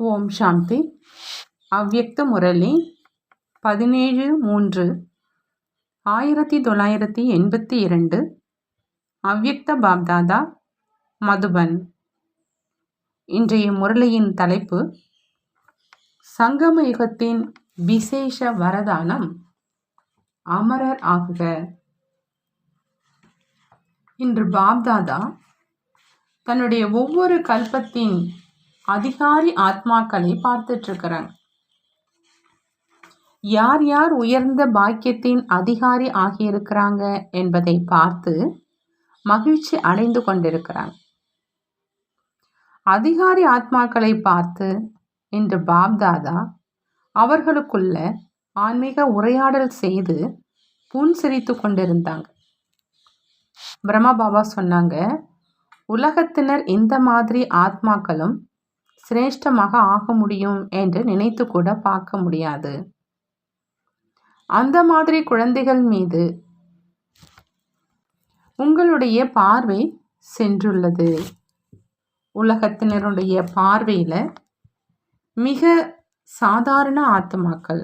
ஓம் சாந்தி. அவ்யக்த முரளி பதினேழு மூன்று ஆயிரத்தி தொள்ளாயிரத்தி எண்பத்தி இரண்டு அவ்யக்த பாப்தாதா மதுபன். இன்றைய முரளியின் தலைப்பு சங்கம யுகத்தின் விசேஷ வரதானம் அமரர் ஆகுக. இன்று பாப்தாதா தன்னுடைய ஒவ்வொரு கல்பத்தின் அதிகாரி ஆத்மாக்களை பார்த்துட்டு இருக்கிறாங்க யார் யார் உயர்ந்த பாக்கியத்தின் அதிகாரி ஆகியிருக்கிறாங்க என்பதை பார்த்து மகிழ்ச்சி அடைந்து கொண்டிருக்கிறாங்க அதிகாரி ஆத்மாக்களை பார்த்து இன்று பாப்தாதா அவர்களுக்குள்ள ஆன்மீக உரையாடல் செய்து புன்சிரித்து கொண்டிருந்தாங்க. பிரம்மா பாபா சொன்னாங்க உலகத்தினர் இந்த மாதிரி ஆத்மாக்களும் சிரேஷ்டமாக ஆக முடியும் என்று நினைத்து கூட பார்க்க முடியாது. அந்த மாதிரி குழந்தைகள் மீது உங்களுடைய பார்வை சென்றுள்ளது. உலகத்தினருடைய பார்வையில் மிக சாதாரண ஆத்மாக்கள்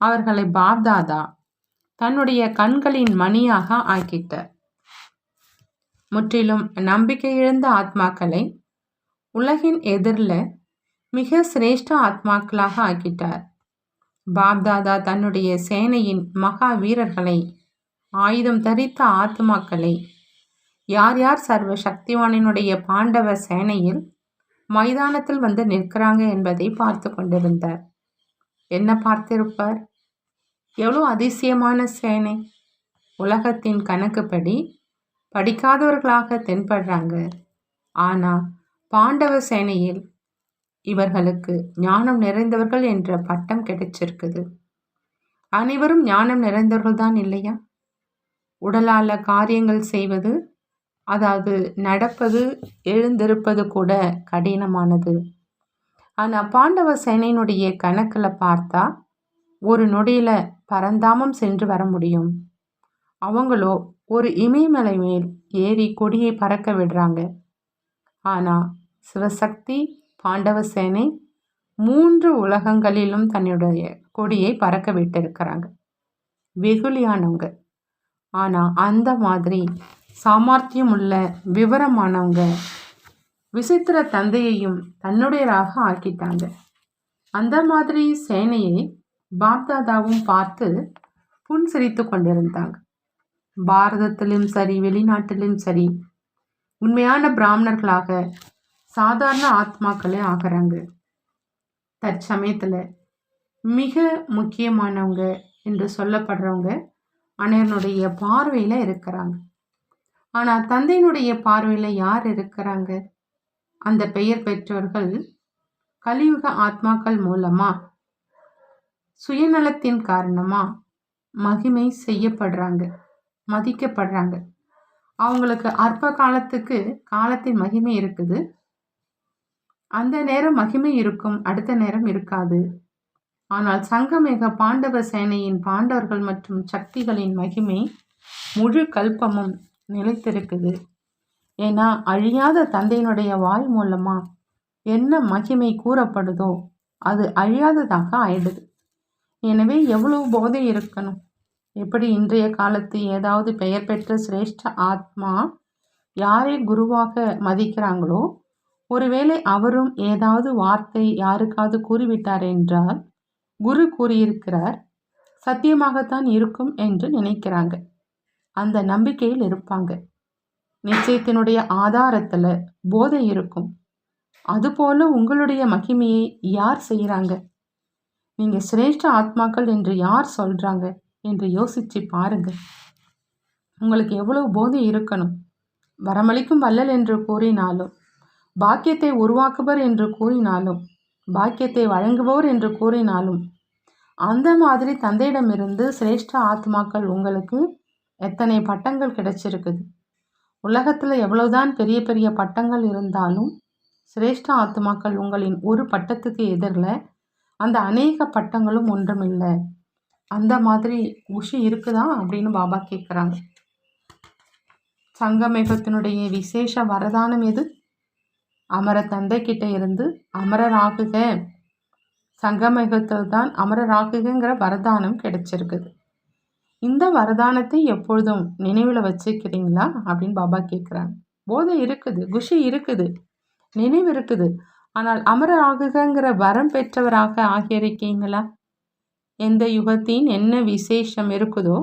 அவர்களை பாப்தாதா தன்னுடைய கண்களின் மணியாக ஆக்கிட்டார் முற்றிலும் நம்பிக்கை இழந்த ஆத்மாக்களை உலகின் எதிரில் மிக சிரேஷ்ட ஆத்மாக்களாக ஆக்கிட்டார் பாப்தாதா தன்னுடைய சேனையின் மகா வீரர்களை ஆயுதம் தரித்த ஆத்மாக்களை யார் யார் சர்வ சக்திவானினுடைய பாண்டவ சேனையில் மைதானத்தில் வந்து நிற்கிறாங்க என்பதை பார்த்து கொண்டிருந்தார். என்ன பார்த்திருப்பார்? எவ்வளோ அதிசயமான சேனை. உலகத்தின் கணக்குப்படி படிக்காதவர்களாக தென்படுறாங்க. ஆனால் பாண்டவ சேனையில் இவர்களுக்கு ஞானம் நிறைந்தவர்கள் என்ற பட்டம் கிடைச்சிருக்குது. அனைவரும் ஞானம் நிறைந்தவர்கள் தான் இல்லையா? உடலால காரியங்கள் செய்வது அதாவது நடப்பது எழுந்திருப்பது கூட கடினமானது. ஆனால் பாண்டவ சேனையினுடைய கணக்கில் பார்த்தா ஒரு நொடியில் பரந்தாமம் சென்று வர முடியும். அவங்களோ ஒரு இமயமலை மேல் ஏறி கொடியை பறக்க விடுறாங்க. ஆனால் சிவசக்தி பாண்டவ சேனை மூன்று உலகங்களிலும் தன்னுடைய கொடியை பறக்க விட்டிருக்கிறாங்க. வெகுளியானவங்க. ஆனால் அந்த மாதிரி சாமர்த்தியம் உள்ள விவரமானவங்க விசித்திர தந்தையையும் தன்னுடையராக ஆக்கிட்டாங்க. அந்த மாதிரி சேனையை பாப்தாதாவும் பார்த்து புன்சிரித்து கொண்டிருந்தாங்க. பாரதத்திலும் சரி வெளிநாட்டிலும் சரி உண்மையான பிராமணர்களாக சாதாரண ஆத்மாக்களே ஆகிறாங்க. தற்சமயத்தில் மிக முக்கியமானவங்க என்று சொல்லப்படுறவங்க அனைவனுடைய பார்வையில் இருக்கிறாங்க. ஆனால் தந்தையினுடைய பார்வையில் யார் இருக்கிறாங்க? அந்த பெயர் பெற்றோர்கள் கலியுக ஆத்மாக்கள் மூலமாக சுயநலத்தின் காரணமாக மகிமை செய்யப்படுறாங்க மதிக்கப்படுறாங்க. அவங்களுக்கு அற்ப காலத்துக்கு காலத்தின் மகிமை இருக்குது. அந்த நேரம் மகிமை இருக்கும் அடுத்த நேரம் இருக்காது. ஆனால் சங்கமேக பாண்டவ சேனையின் பாண்டவர்கள் மற்றும் சக்திகளின் மகிமை முழு கல்பமும் நிலைத்திருக்குது. ஏன்னா அழியாத தந்தையினுடைய வாய் மூலமா என்ன மகிமை கூறப்படுதோ அது அழியாததாக ஆயிடுது. எனவே எவ்வளவு போதை இருக்கணும்? எப்படி இன்றைய காலத்து ஏதாவது பெயர் பெற்ற சிரேஷ்ட ஆத்மா யாரை குருவாக மதிக்கிறாங்களோ ஒருவேளை அவரும் ஏதாவது வார்த்தை யாருக்காவது கூறிவிட்டார் என்றால் குரு கூறியிருக்கிறார் சத்தியமாகத்தான் இருக்கும் என்று நினைக்கிறாங்க. அந்த நம்பிக்கையில் இருப்பாங்க. நிச்சயத்தினுடைய ஆதாரத்தில் போதை இருக்கும். அதுபோல உங்களுடைய மகிமையை யார் செய்கிறாங்க நீங்கள் சிரேஷ்ட ஆத்மாக்கள் என்று யார் சொல்கிறாங்க என்று யோசித்து பாருங்க. உங்களுக்கு எவ்வளவு போதை இருக்கணும்? வரமளிக்கும் வல்லல் என்று கூறினாலும் பாக்கியத்தை உருவாக்குவர் என்று கூறினாலும் பாக்கியத்தை வழங்குபவர் என்று கூறினாலும் அந்த மாதிரி தந்தையிடமிருந்து சிரேஷ்ட ஆத்மாக்கள் உங்களுக்கு எத்தனை பட்டங்கள் கிடைச்சிருக்குது? உலகத்தில் எவ்வளவுதான் பெரிய பெரிய பட்டங்கள் இருந்தாலும் சிரேஷ்ட ஆத்மாக்கள் உங்களின் ஒரு பட்டத்துக்கு எதிரில் அந்த அநேக பட்டங்களும் ஒன்றுமில்லை. அந்த மாதிரி உஷி இருக்குதா அப்படின்னு பாபா கேட்குறாங்க சங்கமேகத்தினுடைய விசேஷ வரதானம் எது? அமர தந்தை கிட்ட இருந்து அமரராகுக சங்கமயுகத்தில் தான் அமரராகுகங்கிற வரதானம் கிடைச்சிருக்குது. இந்த வரதானத்தை எப்பொழுதும் நினைவில் வச்சுக்கிறீங்களா? அப்படின்னு பாபா கேட்குறாங்க போதை இருக்குது குஷி இருக்குது நினைவு இருக்குது. ஆனால் அமர வரம் பெற்றவராக ஆகியிருக்கீங்களா? எந்த யுகத்தின் என்ன விசேஷம் இருக்குதோ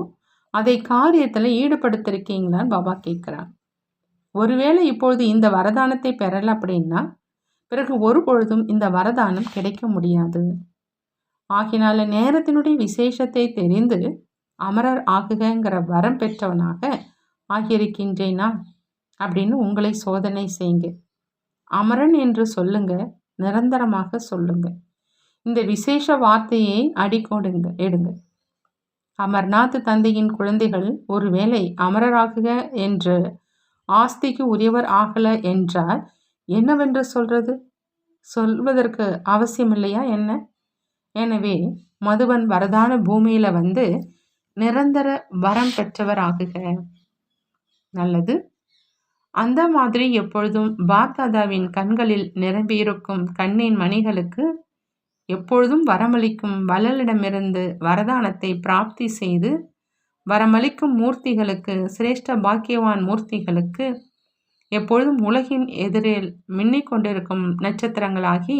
அதை காரியத்தில் ஈடுபடுத்திருக்கீங்களான்னு பாபா கேட்குறாங்க ஒருவேளை இப்பொழுது இந்த வரதானத்தை பெறல அப்படின்னா பிறகு ஒரு பொழுதும் இந்த வரதானம் கிடைக்க முடியாது. ஆகினால நேரத்தினுடைய விசேஷத்தை தெரிந்து அமரர் ஆகுகங்கிற வரம் பெற்றவனாக ஆகியிருக்கின்றேனா அப்படின்னு உங்களை சோதனை செய்யுங்க. அமரன் என்று சொல்லுங்க நிரந்தரமாக சொல்லுங்க. இந்த விசேஷ வார்த்தையை அடிக்கோடுங்க எடுங்க. அமர்நாத் தந்தையின் குழந்தைகள் ஒருவேளை அமரராகுக என்று ஆஸ்திக்கு உரியவர் ஆகல என்றால் என்னவென்று சொல்றது? சொல்வதற்கு அவசியம் இல்லையா என்ன? எனவே மதுவன் வரதான பூமியில வந்து நிரந்தர வரம் பெற்றவர் ஆகுக. நல்லது. அந்த மாதிரி எப்பொழுதும் பாப்தாதாவின் கண்களில் நிரம்பியிருக்கும் கண்ணின் மணிகளுக்கு எப்பொழுதும் வரமளிக்கும் வள்ளலிடமிருந்து வரதானத்தை பிராப்தி செய்து வரமளிக்கும் மூர்த்திகளுக்கு சிரேஷ்ட பாக்கியவான் மூர்த்திகளுக்கு எப்பொழுதும் உலகின் எதிரில் மின்னிக் கொண்டிருக்கும் நட்சத்திரங்களாகி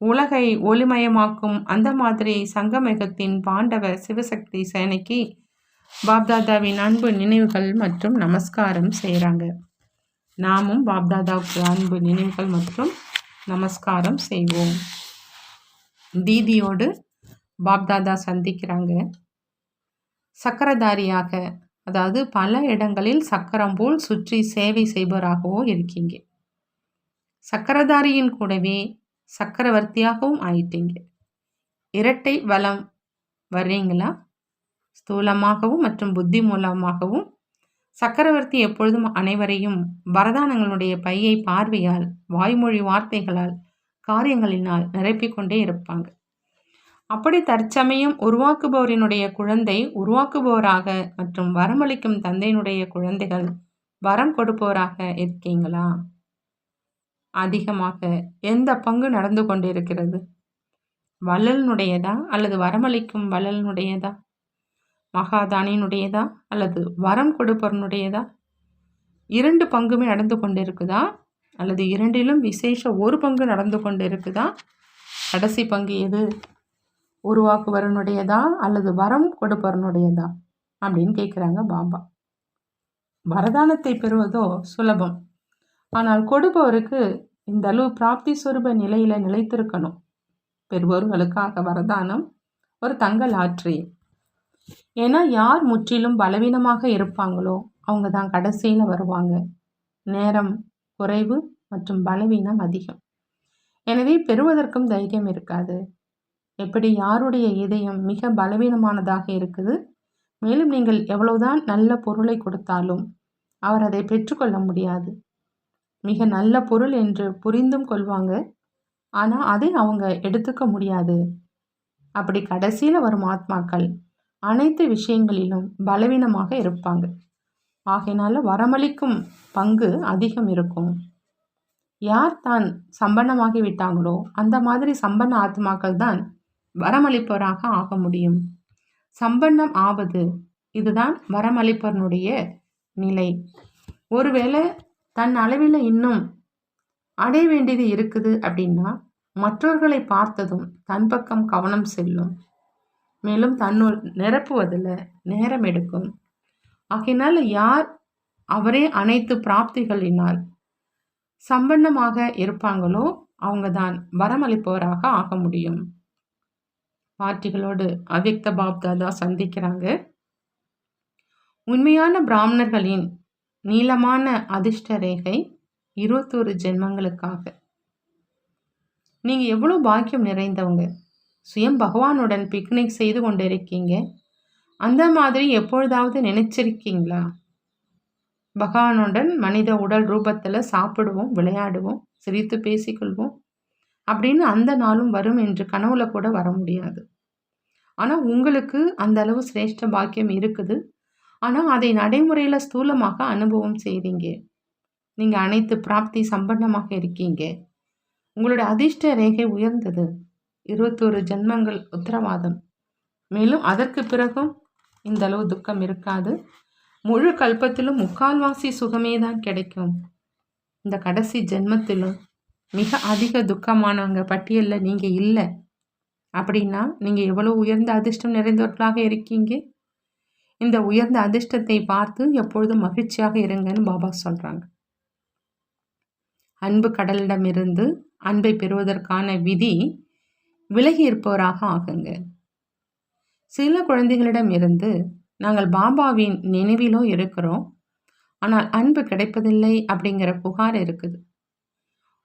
உலகை ஒளிமயமாக்கும் அந்த மாதிரி சங்கமேகத்தின் பாண்டவ சிவசக்தி சேனைக்கு பாப்தாதாவின் அன்பு நினைவுகள் மற்றும் நமஸ்காரம் செய்கிறாங்க நாமும் பாப்தாதாவுக்கு அன்பு நினைவுகள் மற்றும் நமஸ்காரம் செய்வோம். தீதியோடு பாப்தாதா சந்திக்கிறாங்க. சக்கரதாரியாக அதாவது பல இடங்களில் சக்கரம் போல் சுற்றி சேவை செய்பவராகவோ இருக்கீங்க. சக்கரதாரியின் கூடவே சக்கரவர்த்தியாகவும் ஆயிட்டீங்க. இரட்டை வளம் வர்றீங்களா? ஸ்தூலமாகவும் மற்றும் புத்தி மூலமாகவும். சக்கரவர்த்தி எப்பொழுதும் அனைவரையும் வரதானங்களுடைய பையை பார்வையால் வாய்மொழி வார்த்தைகளால் காரியங்களினால் நிரப்பிக்கொண்டே இருப்பாங்க. அப்படி தற்சமயம் உருவாக்குபவரினுடைய குழந்தை உருவாக்குபவராக மற்றும் வரமளிக்கும் தந்தையினுடைய குழந்தைகள் வரம் கொடுப்பவராக இருக்கீங்களா? அதிகமாக எந்த பங்கு நடந்து கொண்டிருக்கிறது? வள்ளலினுடையதா அல்லது வரமளிக்கும் வள்ளலினுடையதா? மகாதானியினுடையதா அல்லது வரம் கொடுப்பவனுடையதா இரண்டு பங்குமே நடந்து கொண்டு இருக்குதா அல்லது இரண்டிலும் விசேஷ ஒரு பங்கு நடந்து கொண்டு இருக்குதா கடைசி பங்கு எது? உருவாக்குவரனுடையதா அல்லது வரம் கொடுப்பவனுடையதா அப்படின்னு கேட்குறாங்க பாபா. வரதானத்தை பெறுவதோ சுலபம். ஆனால் கொடுப்பவருக்கு இந்த அளவு பிராப்தி சுரூப நிலையில் நிலைத்திருக்கணும். பெறுபவர்களுக்காக வரதானம் ஒரு தங்கள் ஆற்றி. ஏன்னா யார் முற்றிலும் பலவீனமாக இருப்பாங்களோ அவங்க தான் கடைசியில் வருவாங்க. நேரம் குறைவு மற்றும் பலவீனம் அதிகம். எனவே பெறுவதற்கும் தைரியம் இருக்காது. எப்படி யாருடைய இதயம் மிக பலவீனமானதாக இருக்குது? மேலும் நீங்கள் எவ்வளவுதான் நல்ல பொருளை கொடுத்தாலும் அவர் அதை பெற்றுக்கொள்ள முடியாது. மிக நல்ல பொருள் என்று புரிந்தும் கொள்வாங்க. ஆனால் அதை அவங்க எடுத்துக்க முடியாது. அப்படி கடைசியில் வரும் ஆத்மாக்கள் அனைத்து விஷயங்களிலும் பலவீனமாக இருப்பாங்க. ஆகையினால வரமளிக்கும் பங்கு அதிகம் இருக்கும். யார் தான் சம்பன்னமாகி விட்டாங்களோ அந்த மாதிரி சம்பன்ன ஆத்மாக்கள் தான் வரமளிப்பவராக ஆக முடியும். சம்பந்தம் ஆவது. இதுதான் வரமளிப்பவனுடைய நிலை. ஒருவேளை தன் அளவில் இன்னும் அடைய வேண்டியது இருக்குது அப்படின்னா மற்றவர்களை பார்த்ததும் தன் பக்கம் கவனம் செல்லும். மேலும் தன்னுள் நிரப்புவதில் நேரம் எடுக்கும். ஆகையினால் யார் அவரே அனைத்து பிராப்திகளினால் சம்பன்னமாக இருப்பாங்களோ அவங்க தான் வரமளிப்பவராக ஆக முடியும். பார்ட்டிகளோடு அவ்யக்த பாப்தாதா சந்திக்கிறாங்க. உண்மையான பிராமணர்களின் நீளமான அதிர்ஷ்ட ரேகை இருபத்தோரு ஜென்மங்களுக்காக. நீங்கள் எவ்வளோ பாக்கியம் நிறைந்தவங்க. சுயம் பகவானுடன் பிக்னிக் செய்து கொண்டிருக்கீங்க. அந்த மாதிரி எப்பொழுதாவது நினைச்சிருக்கீங்களா? பகவானுடன் மனித உடல் ரூபத்தில் சாப்பிடுவோம் விளையாடுவோம் சிரித்து பேசிக்கொள்வோம். அப்படின்னு அந்த நாளும் வரும் என்று கனவுல கூட வர முடியாது. ஆனால் உங்களுக்கு அந்த அளவு சிரேஷ்ட பாக்கியம் இருக்குது. ஆனால் அதை நடைமுறையில் ஸ்தூலமாக அனுபவம் செய்கிறீங்க நீங்கள் அனைத்து பிராப்தி சம்பன்னமாக இருக்கீங்க. உங்களுடைய அதிர்ஷ்ட ரேகை உயர்ந்தது. இருபத்தோரு ஜென்மங்கள் உத்தரவாதம். மேலும் அதற்கு பிறகும் இந்த அளவு துக்கம் இருக்காது. முழு கல்பத்திலும் முக்கால்வாசி சுகமே தான் கிடைக்கும். இந்த கடைசி ஜென்மத்திலும் மிக அதிக துக்கமானவங்க பட்டியலில் நீங்கள் இல்லை. அப்படின்னா நீங்கள் எவ்வளோ உயர்ந்த அதிர்ஷ்டம் நிறைந்தவர்களாக இருக்கீங்க? இந்த உயர்ந்த அதிர்ஷ்டத்தை பார்த்து எப்பொழுதும் மகிழ்ச்சியாக இருங்கன்னு பாபா சொல்கிறாங்க அன்பு கடலிடமிருந்து அன்பை பெறுவதற்கான விதி விலகி இருப்பவராக ஆகுங்க. சில குழந்தைகளிடம் இருந்து நாங்கள் பாபாவின் நினைவிலோ இருக்கிறோம். ஆனால் அன்பு கிடைப்பதில்லை அப்படிங்கிற புகார் இருக்குது.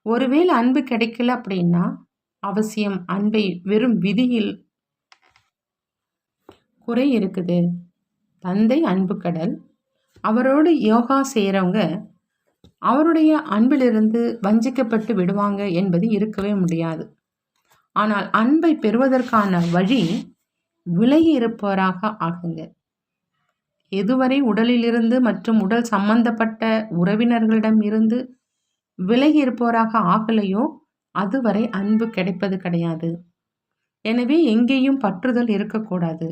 ஒருவேளை அன்பு கிடைக்கல அப்படின்னா அவசியம் அன்பை வெறும் விதியில் குறை இருக்குது. தந்தை அன்பு கடல். அவரோடு யோகா செய்கிறவங்க அவருடைய அன்பிலிருந்து வஞ்சிக்கப்பட்டு விடுவாங்க என்பது இருக்கவே முடியாது. ஆனால் அன்பை பெறுவதற்கான வழி விலகி இருப்பவராக ஆகுங்க. எதுவரை உடலிலிருந்து மற்றும் உடல் சம்பந்தப்பட்ட உறவினர்களிடம் இருந்து விலகி இருப்போராக ஆகலையோ அதுவரை அன்பு கிடைப்பது கிடையாது. எனவே எங்கேயும் பற்றுதல் இருக்கக்கூடாது.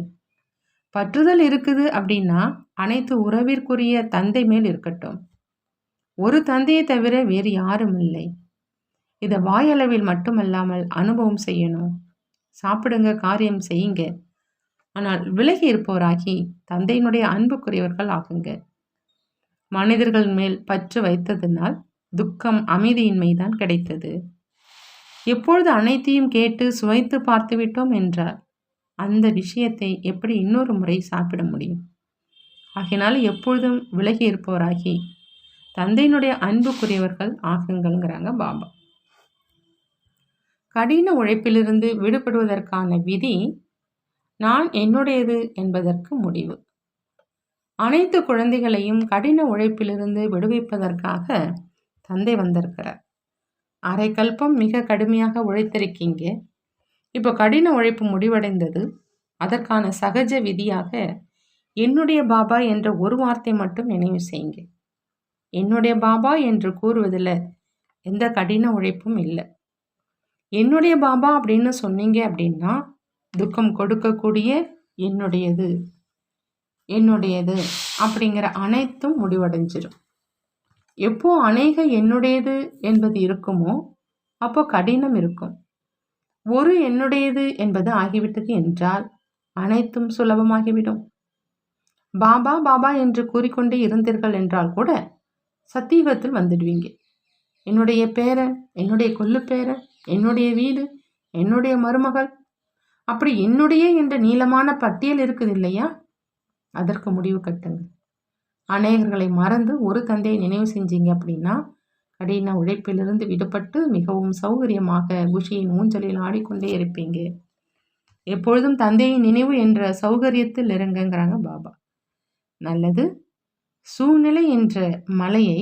பற்றுதல் இருக்குது அப்படின்னா அனைத்து உறவிற்குரிய தந்தை மேல் இருக்கட்டும். ஒரு தந்தையை தவிர வேறு யாரும் இல்லை. இதை வாயளவில் மட்டுமல்லாமல் அனுபவம் செய்யணும். சாப்பிடுங்க காரியம் செய்யுங்க. ஆனால் விலகி இருப்போராகி தந்தையினுடைய அன்புக்குரியவர்கள் ஆகுங்க. மனிதர்கள் மேல் பற்று வைத்ததினால் துக்கம் அமைதியின்மை தான் கிடைத்தது. எப்பொழுது அனைத்தையும் கேட்டு சுவைத்து பார்த்து விட்டோம்? என்றார். அந்த விஷயத்தை எப்படி இன்னொரு முறை சாப்பிட முடியும்? ஆகினால் எப்பொழுதும் விலகி இருப்பவராகி தந்தையினுடைய அன்புக்குரியவர்கள் ஆகுங்கள்ங்கிறாங்க பாபா. கடின உழைப்பிலிருந்து விடுபடுவதற்கான விதி நான் என்னுடையது என்பதற்கு முடிவு. அனைத்து குழந்தைகளையும் கடின உழைப்பிலிருந்து விடுவிப்பதற்காக தந்தை வந்திருக்கிறார். அரை கல்பம் மிக கடுமையாக உழைத்திருக்கீங்க. இப்போ கடின உழைப்பு முடிவடைந்தது. அதற்கான சகஜ விதியாக என்னுடைய பாபா என்ற ஒரு வார்த்தை மட்டும் நினைவு செய்யுங்க. என்னுடைய பாபா என்று கூறுவதில் எந்த கடின உழைப்பும் இல்லை. என்னுடைய பாபா அப்படின்னு சொன்னீங்க அப்படின்னா துக்கம் கொடுக்கக்கூடிய என்னுடையது. என்னுடையது அப்படிங்கிற அனைத்தும் முடிவடைஞ்சிடும் எப்போ அநேக என்னுடையது என்பது இருக்குமோ அப்போ கடினம் இருக்கும். ஒரு என்னுடையது என்பது ஆகிவிட்டது என்றால் அனைத்தும் சுலபமாகிவிடும். பாபா பாபா என்று கூறிக்கொண்டே இருந்தீர்கள் என்றால் கூட சத்தியுகத்தில் வந்துடுவீங்க. என்னுடைய பேரன் என்னுடைய கொல்லு பேரன் என்னுடைய வீடு என்னுடைய மருமகள் அப்படி என்னுடைய என்ற நீளமான பட்டியல் இருக்குது இல்லையா? அதற்கு முடிவு கட்டுங்கள். அநேகர்களை மறந்து ஒரு தந்தையை நினைவு செஞ்சீங்க அப்படின்னா கடின உழைப்பிலிருந்து விடுபட்டு மிகவும் சௌகரியமாக குஷியின் ஊஞ்சலில் ஆடிக்கொண்டே இருப்பீங்க. எப்பொழுதும் தந்தையின் நினைவு என்ற சௌகரியத்தில் இறங்குங்கிறாங்க பாபா. நல்லது. சூழ்நிலை என்ற மலையை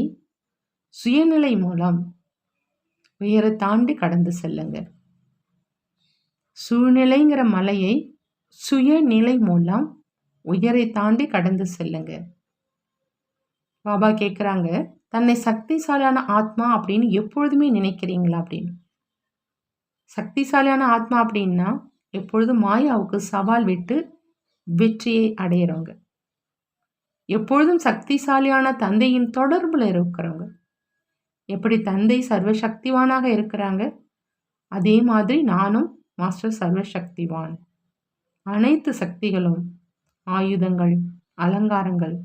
சுயநிலை மூலம் உயர தாண்டி கடந்து செல்லுங்க. சூழ்நிலைங்கிற மலையை சுயநிலை மூலம் உயரை தாண்டி கடந்து செல்லுங்க. பாபா கேட்குறாங்க தன்னை சக்திசாலியான ஆத்மா அப்படின்னு எப்பொழுதுமே நினைக்கிறீங்களா? அப்படின்னு. சக்திசாலியான ஆத்மா அப்படின்னா எப்பொழுதும் மாயாவுக்கு சவால் விட்டு வெற்றியை அடையிறவங்க. எப்பொழுதும் சக்திசாலியான தந்தையின் தொடர்பில் இருக்கிறவங்க. எப்படி தந்தை சர்வசக்திவானாக இருக்கிறாங்க? அதே மாதிரி நானும் மாஸ்டர் சர்வசக்திவான். அனைத்து சக்திகளும் ஆயுதங்கள் அலங்காரங்கள்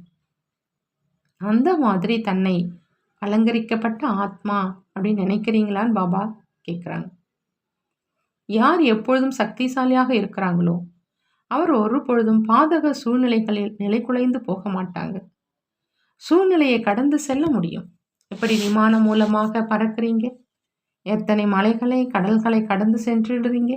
அந்த மாதிரி தன்னை அலங்கரிக்கப்பட்ட ஆத்மா அப்படின்னு நினைக்கிறீங்களான்னு பாபா கேட்குறாங்க யார் எப்பொழுதும் சக்திசாலியாக இருக்கிறாங்களோ அவர் ஒரு பொழுதும் பாதக சூழ்நிலைகளில் நிலை குலைந்து போக மாட்டாங்க. சூழ்நிலையை கடந்து செல்ல முடியும். எப்படி விமானம் மூலமாக பறக்கிறீங்க? எத்தனை மலைகளை கடல்களை கடந்து சென்றுடுறீங்க?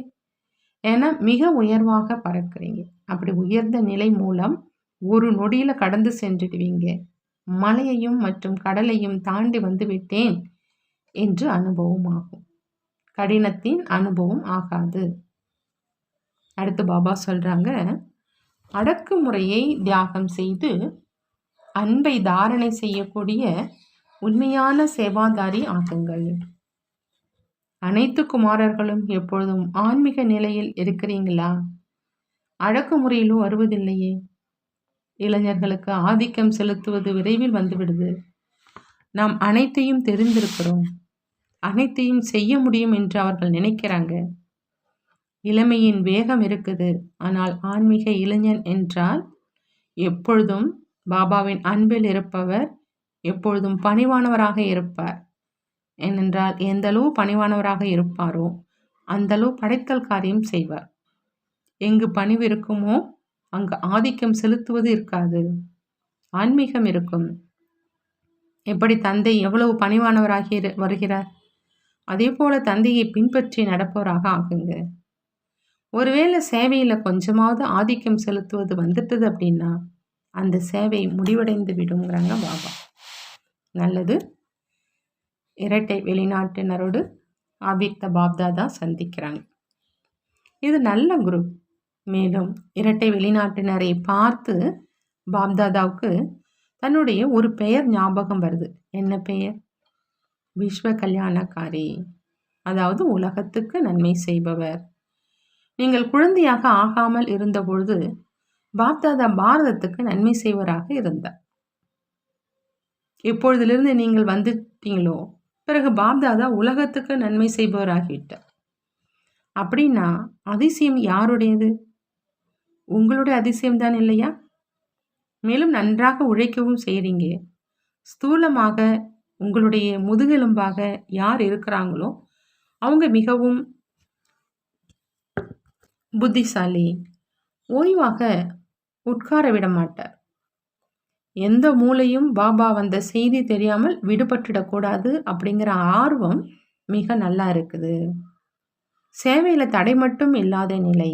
என மிக உயர்வாக பறக்கிறீங்க. அப்படி உயர்ந்த நிலை மூலம் ஒரு நொடியில் கடந்து சென்றுடுவீங்க. மலையையும் மற்றும் கடலையும் தாண்டி வந்து விட்டேன் என்று அனுபவம் ஆகும் கடினத்தின் அனுபவம் ஆகாது. அடுத்து பாபா சொல்கிறாங்க அடக்குமுறையை தியாகம் செய்து அன்பை தாரணை செய்யக்கூடிய உண்மையான சேவாதாரி ஆகுங்கள் அனைத்து குமாரர்களும் எப்பொழுதும் ஆன்மீக நிலையில் இருக்கிறீங்களா? அடக்குமுறையிலும் வருவதில்லையே. இளைஞர்களுக்கு ஆதிக்கம் செலுத்துவது விரைவில் வந்துவிடுது. நாம் அனைத்தையும் தெரிந்திருக்கிறோம். அனைத்தையும் செய்ய முடியும் என்று அவர்கள் நினைக்கிறாங்க. இளமையின் வேகம் இருக்குது. ஆனால் ஆன்மீக இளைஞன் என்றால் எப்பொழுதும் பாபாவின் அன்பில் இருப்பவர் எப்பொழுதும் பணிவானவராக இருப்பார். ஏனென்றால் எந்தளவு பணிவானவராக இருப்பாரோ அந்தளவு படைத்தல் காரியம் செய்வார். எங்கு பணிவு இருக்குமோ அங்கு ஆதிக்கம் செலுத்துவது இருக்காது. ஆன்மீகம் இருக்கும். எப்படி தந்தை எவ்வளவு பணிவானவராகி வருகிறார்? அதே போல தந்தையை பின்பற்றி நடப்பவராக ஆகுங்க. ஒருவேளை சேவையில் கொஞ்சமாவது ஆதிக்கம் செலுத்துவது வந்துட்டது அப்படின்னா அந்த சேவை முடிவடைந்து விடுங்கிறாங்க பாபா. நல்லது. இரட்டை வெளிநாட்டினரோடு ஆபிக்த பாப்தாதா சந்திக்கிறாங்க. இது நல்ல குரூப் மேலும் இரட்டை வெளிநாட்டினரை பார்த்து பாப்தாதாவுக்கு தன்னுடைய ஒரு பெயர் ஞாபகம் வருது. என்ன பெயர்? விஸ்வ கல்யாணக்காரி அதாவது உலகத்துக்கு நன்மை செய்பவர். நீங்கள் குழந்தையாக ஆகாமல் இருந்தபொழுது பாப்தாதா பாரதத்துக்கு நன்மை செய்வராக இருந்தார். எப்பொழுதிலிருந்து நீங்கள் வந்துட்டீங்களோ பிறகு பாப்தாதா உலகத்துக்கு நன்மை செய்பவராகிவிட்டார். அப்படின்னா அதிசயம் யாருடையது? உங்களுடைய அதிசயம் தான் இல்லையா? மேலும் நன்றாக உழைக்கவும் செய்கிறீங்க ஸ்தூலமாக உங்களுடைய முதுகெலும்பாக யார் இருக்கிறாங்களோ அவங்க மிகவும் புத்திசாலி. ஓய்வாக உட்கார விட மாட்டார். எந்த மூலையும் பாபா வந்த செய்தி தெரியாமல் விடுபட்டுடக்கூடாது அப்படிங்கிற ஆர்வம் மிக நல்லா இருக்குது. சேவையில் தடை மட்டும் இல்லாத நிலை.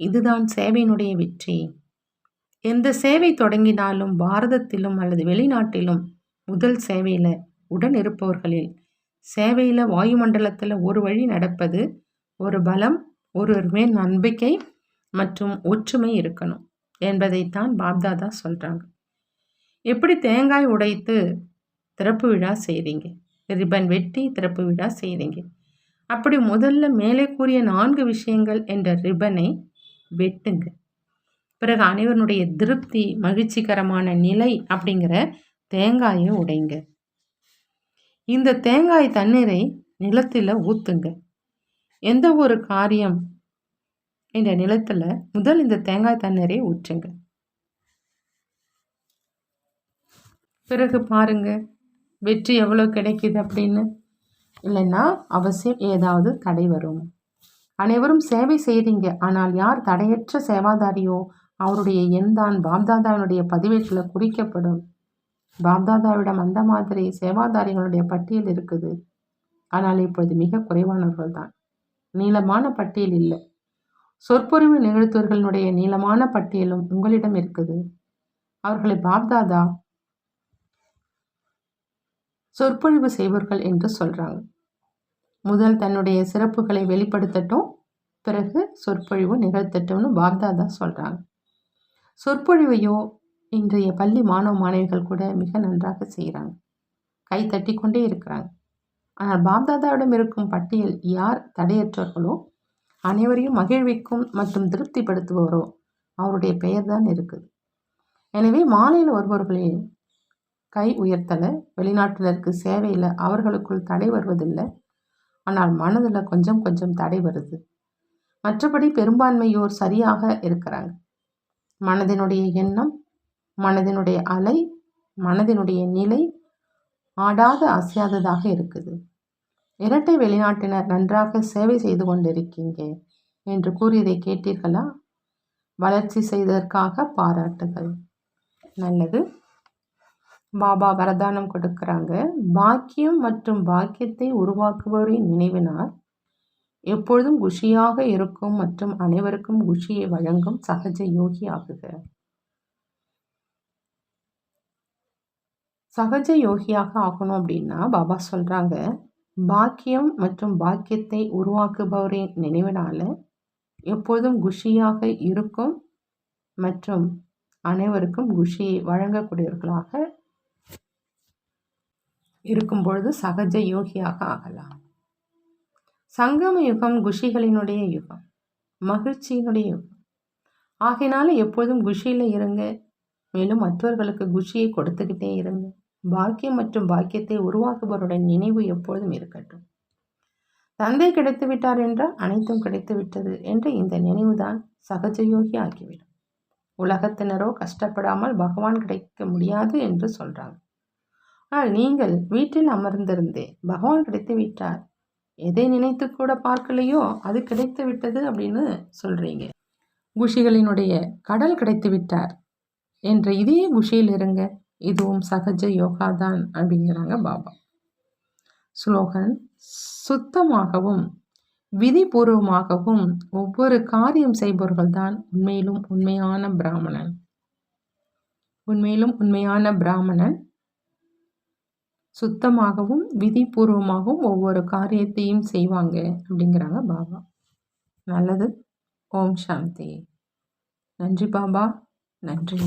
இதுதான் சேவையினுடைய வெற்றி. எந்த சேவை தொடங்கினாலும் பாரதத்திலும் அல்லது வெளிநாட்டிலும் முதல் சேவையில் உடன் இருப்பவர்களில் சேவையில் வாயுமண்டலத்தில் ஒரு வழி நடப்பது ஒரு பலம் ஒருவர் மேல் நம்பிக்கை மற்றும் ஒற்றுமை இருக்கணும் என்பதைத்தான் பாப்தாதா சொல்கிறாங்க எப்படி தேங்காய் உடைத்து திறப்பு விழா செய்கிறீங்க ரிப்பன் வெட்டி திறப்பு விழா செய்கிறீங்க அப்படி முதல்ல மேலே கூறிய நான்கு விஷயங்கள் என்ற ரிப்பனை வெட்டுங்க. பிறகு அனைவருடைய திருப்தி மகிழ்ச்சிகரமான நிலை அப்படிங்கிற தேங்காயை உடைங்க. இந்த தேங்காய் தண்ணீரை நிலத்தில் ஊற்றுங்க எந்த ஒரு காரியம் என்ற நிலத்தில் முதல் இந்த தேங்காய் தண்ணீரை ஊற்றுங்க. பிறகு பாருங்க வெற்றி எவ்வளோ கிடைக்குது அப்படின்னு. இல்லைன்னா அவசியம் ஏதாவது தடை வரும். அனைவரும் சேவை செய்கிறீங்க ஆனால் யார் தடையற்ற சேவாதாரியோ அவருடைய எண்தான் பாப்தாதாவினுடைய பதிவேட்டில் குறிக்கப்படும். பாப்தாதாவிடம் அந்த மாதிரி சேவாதாரிகளுடைய பட்டியல் இருக்குது. ஆனால் இப்பொழுது மிக குறைவானவர்கள் தான் நீளமான பட்டியல் இல்லை. சொற்பொறிவு நிகழ்த்துவர்களுடைய நீளமான பட்டியலும் உங்களிடம் இருக்குது. அவர்களை பாப்தாதா சொற்பொழிவு செய்வர்கள் என்று சொல்கிறாங்க முதல் தன்னுடைய சிறப்புகளை வெளிப்படுத்தட்டும் பிறகு சொற்பொழிவு நிகழ்த்தட்டும்னு பாப்தாதா சொல்கிறாங்க சொற்பொழிவையோ இன்றைய பள்ளி மாணவ மாணவிகள் கூட மிக நன்றாக செய்கிறாங்க கை தட்டி கொண்டே இருக்கிறாங்க. ஆனால் பாப்தாதாவிடம் இருக்கும் பட்டியல் யார் தடையற்றவர்களோ அனைவரையும் மகிழ்விக்கும் மற்றும் திருப்திப்படுத்துபவரோ அவருடைய பெயர் தான் இருக்குது. எனவே மாலையில் வருபவர்களே கை உயர்த்தலை வெளிநாட்டினருக்கு சேவையில் அவர்களுக்குள் தடை வருவதில்லை. ஆனால் மனதில் கொஞ்சம் கொஞ்சம் தடை வருது. மற்றபடி பெரும்பான்மையோர் சரியாக இருக்கிறாங்க. மனதினுடைய எண்ணம் மனதினுடைய அலை மனதினுடைய நிலை ஆடாத அசையாததாக இருக்குது. இரட்டை வெளிநாட்டினர் நன்றாக சேவை செய்து கொண்டிருக்கீங்க என்று கூறியதை கேட்டீர்களா? வளர்ச்சி செய்ததற்காக பாராட்டுகள். நல்லது. பாபா வரதானம் கொடுக்குறாங்க. பாக்கியம் மற்றும் பாக்கியத்தை உருவாக்குபவரின் நினைவினால் எப்பொழுதும் குஷியாக இருக்கும் மற்றும் அனைவருக்கும் குஷியை வழங்கும் சகஜ யோகி ஆகுக. சகஜ யோகியாக ஆகணும் அப்படின்னா பாபா சொல்கிறாங்க பாக்கியம் மற்றும் பாக்கியத்தை உருவாக்குபவரின் நினைவினால் எப்பொழுதும் குஷியாக இருக்கும் மற்றும் அனைவருக்கும் குஷியை வழங்கக்கூடியவர்களாக இருக்கும் பொழுது சகஜ யோகியாக ஆகலாம். சங்கம யுகம் குஷிகளினுடைய யுகம் மகிழ்ச்சியினுடைய யுகம். ஆகையினால எப்பொழுதும் குஷியில் இருங்க. மேலும் மற்றவர்களுக்கு குஷியை கொடுத்துக்கிட்டே இருங்க. பாக்கியம் மற்றும் பாக்கியத்தை உருவாக்குபவருடைய நினைவு எப்பொழுதும் இருக்கட்டும். தந்தை கிடைத்து விட்டார் என்றால் அனைத்தும் கிடைத்து விட்டது என்ற இந்த நினைவுதான் சகஜயோகி ஆகிவிடும். உலகத்தினரோ கஷ்டப்படாமல் பகவான் கிடைக்க முடியாது என்று சொல்கிறாங்க நீங்கள் வீட்டில் அமர்ந்திருந்தே பகவான் கிடைத்து விட்டார். எதை நினைத்து கூட பார்க்கலையோ அது கிடைத்து விட்டது அப்படின்னு சொல்றீங்க. குஷிகளினுடைய கடல் கிடைத்து விட்டார் என்ற இதே குஷியில் இருங்க. இதுவும் சகஜ யோகா தான் அப்படிங்கிறாங்க பாபா. ஸ்லோகன் சுத்தமாகவும் விதிபூர்வமாகவும் ஒவ்வொரு காரியம் செய்பவர்கள்தான் உண்மையிலும் உண்மையான பிராமணன். உண்மையிலும் உண்மையான பிராமணன். சுத்தமாகவும் விதிபூர்வமாகவும் ஒவ்வொரு காரியத்தையும் செய்வாங்க அப்படிங்கிறாங்க பாபா. நல்லது. ஓம் சாந்தி. நன்றி பாபா. நன்றி.